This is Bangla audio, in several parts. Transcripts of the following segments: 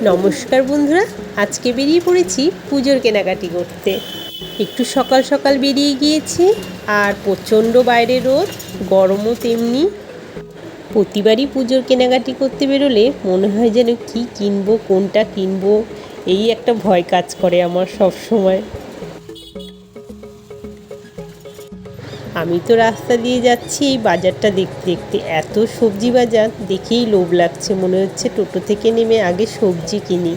নমস্কার বন্ধুরা, আজকে বেরিয়ে পড়েছি পুজোর কেনাকাটি করতে একটু সকাল সকাল বেরিয়ে গিয়েছি, আর প্রচণ্ড বাইরে রোদ, গরমও তেমনি প্রতিবারই পুজোর কেনাকাটি করতে বেরোলে মনে হয় যেন কি কিনবো, কোনটা কিনবো, এই একটা ভয় কাজ করে আমার সব সময়। আমি তো রাস্তা দিয়ে যাচ্ছি, এই বাজারটা দেখতে দেখতে। এত সবজি বাজার, দেখেই লোভ লাগছে। মনে হচ্ছে টোটো থেকে নেমে আগে সবজি কিনি।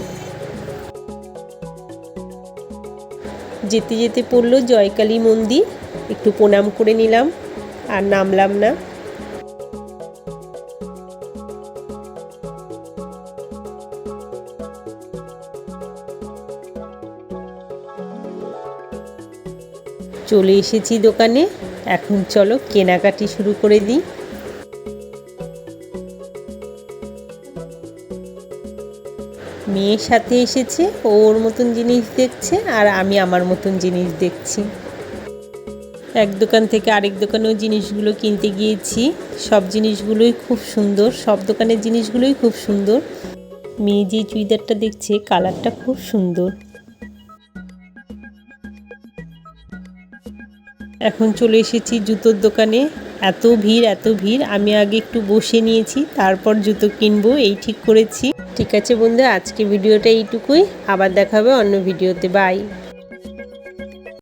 যেতে যেতে পড়ল জয়কালী মন্দির। একটু প্রণাম করে নিলাম, আর নামলাম না। চলে এসেছি দোকানে। এখন চলো কেনাকাটি শুরু করে দিই। মেয়ের সাথে এসেছে, ও ওর মতন জিনিস দেখছে আর আমি আমার মতন জিনিস দেখছি। এক দোকান থেকে আরেক দোকানেও জিনিসগুলো কিনতে গিয়েছি। সব জিনিসগুলোই খুব সুন্দর, সব দোকানের জিনিসগুলোই খুব সুন্দর। মেয়ে যে চুড়িদারটা দেখছে, কালারটা খুব সুন্দর। এখন চলে এসেছি জুতোর দোকানে। এত ভিড় এত ভিড়। আমি আগে একটু বসে নিয়েছি, তারপর জুতো কিনবো, এই ঠিক করেছি। ঠিক আছে বন্ধু আজকে ভিডিওটা এইটুকুই। আবার দেখাবে অন্য ভিডিওতে। বাই।